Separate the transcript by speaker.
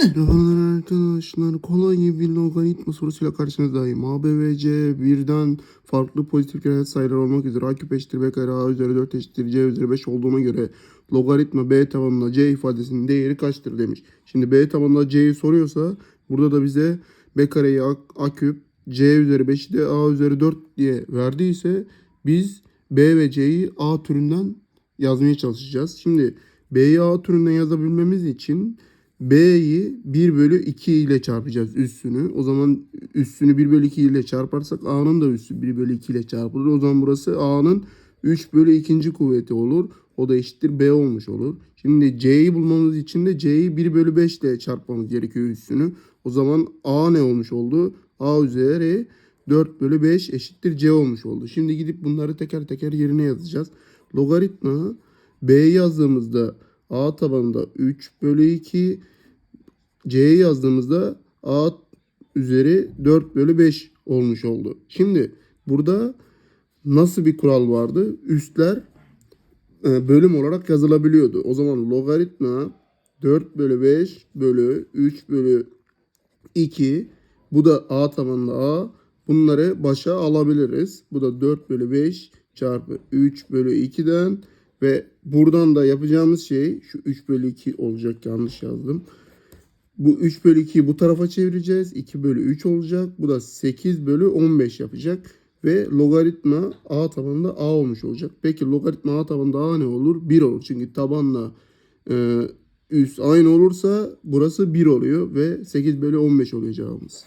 Speaker 1: Merhabalar arkadaşlar. Kolay bir logaritma sorusuyla karşınızdayım. A, B ve C birden farklı pozitif reel sayılar olmak üzere A küp eşittir B kare A üzeri 4 eşittir C üzeri 5 olduğuna göre logaritma B tabanında C ifadesinin değeri kaçtır demiş. Şimdi B tabanında C'yi soruyorsa burada da bize B kareyi A, A küp C üzeri 5'i de A üzeri 4 diye verdiyse biz B ve C'yi A türünden yazmaya çalışacağız. Şimdi B'yi A türünden yazabilmemiz için B'yi 1 bölü 2 ile çarpacağız üssünü. O zaman üssünü 1 bölü 2 ile çarparsak A'nın da üssü 1 bölü 2 ile çarpılır. O zaman burası A'nın 3 bölü 2. kuvveti olur. O da eşittir B olmuş olur. Şimdi C'yi bulmamız için de C'yi 1 bölü 5 ile çarpmamız gerekiyor üssünü. O zaman A ne olmuş oldu? A üzeri 4 bölü 5 eşittir C olmuş oldu. Şimdi gidip bunları teker teker yerine yazacağız. Logaritma B'yi yazdığımızda A tabanında 3 bölü 2 C'yi yazdığımızda A üzeri 4 bölü 5 olmuş oldu. Şimdi burada nasıl bir kural vardı? Üstler e, bölüm olarak yazılabiliyordu. O zaman logaritma 4 bölü 5 bölü 3 bölü 2 bu da A tabanında A. Bunları başa alabiliriz. Bu da 4 bölü 5 çarpı 3 bölü 2'den ve buradan da yapacağımız şey şu 3 bölü 2 olacak yanlış yazdım. Bu 3 bölü 2'yi bu tarafa çevireceğiz. 2 bölü 3 olacak. Bu da 8 bölü 15 yapacak. Ve logaritma A tabanında A olmuş olacak. Peki logaritma A tabanında A ne olur? 1 olur. Çünkü tabanla e, üst aynı olursa burası 1 oluyor. Ve 8 bölü 15 oluyor cevabımız.